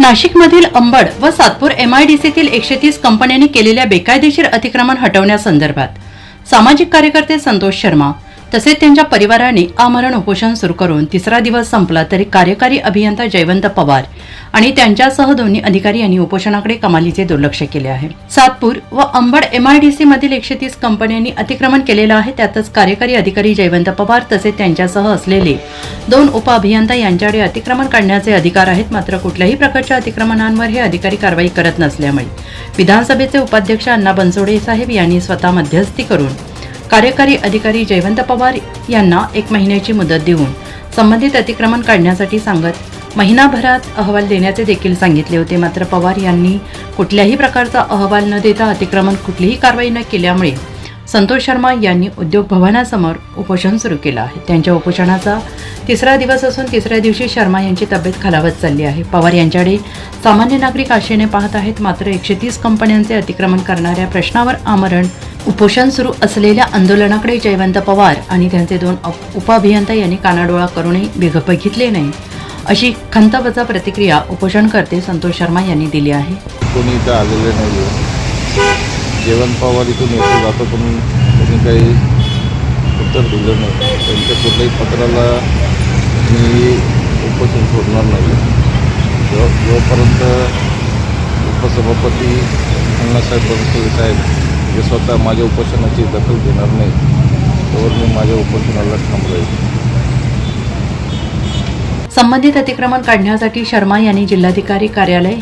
नाशिकमधील अंबड व सातपूर एमआयडीसीतील एकशे तीस कंपन्यांनी केलेल्या बेकायदेशीर अतिक्रमण हटवण्यासंदर्भात सामाजिक कार्यकर्ते संतोष शर्मा तसेच त्यांच्या परिवाराने आमरण उपोषण सुरू करून तिसरा दिवस संपला तरी कार्यकारी अभियंता जयवंत पवार आणि त्यांच्यासह दोन्ही अधिकारी यांनी उपोषणाकडे कमालीचे दुर्लक्ष केले आहे. सातपूर व अंबड एमआयडीसी मधील एकशे तीस कंपन्यांनी अतिक्रमण केलेलं आहे. त्यातच कार्यकारी अधिकारी जयवंत पवार तसेच त्यांच्यासह असलेले दोन उपअभियंता यांच्याकडे अतिक्रमण काढण्याचे अधिकार आहेत. मात्र कुठल्याही प्रकारच्या अतिक्रमणांवर हे अधिकारी कारवाई करत नसल्यामुळे विधानसभेचे उपाध्यक्ष अण्णा बनसोडे साहेब यांनी स्वतः मध्यस्थी करून कार्यकारी अधिकारी जयवंत पवार यांना एक महिन्याची मुदत देऊन संबंधित अतिक्रमण काढण्यासाठी सांगत महिनाभरात अहवाल देण्याचे देखील सांगितले होते. मात्र पवार यांनी कुठल्याही प्रकारचा अहवाल न देता अतिक्रमण कुठलीही कारवाई न केल्यामुळे संतोष शर्मा यांनी उद्योग भवनासमोर उपोषण सुरू केलं आहे. त्यांच्या उपोषणाचा तिसरा दिवस असून तिसऱ्या दिवशी शर्मा यांची तब्येत खालावत चालली आहे. पवार यांच्याकडे सामान्य नागरिक आशेने पाहत आहेत मात्र एकशे तीस कंपन्यांचे अतिक्रमण करणाऱ्या प्रश्नावर आमरण उपोषण सुरू असलेल्या आंदोलनाकडे जयवंत पवार आणि त्यांचे दोन उपअभियंता यांनी कानाडोळा करूनही बिघ बघितले नाही. अशी खंतवजा प्रतिक्रिया उपोषणकर्ते संतोष शर्मा यांनी दिली आहे. कोणी इथं आलेले नाही आहे जेवण पवार इथून येतो जातो पण कोणी काही उत्तर दिलं नाही. त्यांच्या कुठल्याही पत्राला मी उपोषण सोडणार नाही. जो जोपर्यंत उपसभापती अण्णासाहेब बनसोडे साहेब म्हणजे स्वतः माझ्या उपोषणाची दखल घेणार नाही तोवर मी माझ्या उपोषणाला ठाम राहील संबंधित अतिक्रमण काढण्यासाठी शर्मा यांनी जिल्हाधिकारी कार्यालय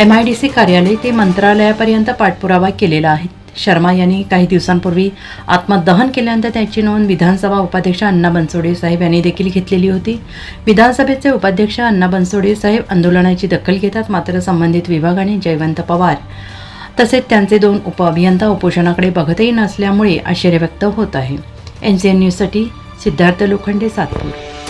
एम आय डी सी कार्यालय ते मंत्रालयापर्यंत पाठपुरावा केलेला आहे. शर्मा यांनी काही दिवसांपूर्वी आत्मदहन केल्यानंतर त्याची नोंद विधानसभा उपाध्यक्ष अण्णा बनसोडे साहेब यांनी देखील घेतलेली होती. विधानसभेचे उपाध्यक्ष अण्णा बनसोडे साहेब आंदोलनाची दखल घेतात मात्र संबंधित विभागाने जयवंत पवार तसेच त्यांचे दोन उपअभियंता उपोषणाकडे बघतही नसल्यामुळे आश्चर्य व्यक्त होत आहे. एन सी एन न्यूजसाठी सिद्धार्थ लोखंडे सातपूर.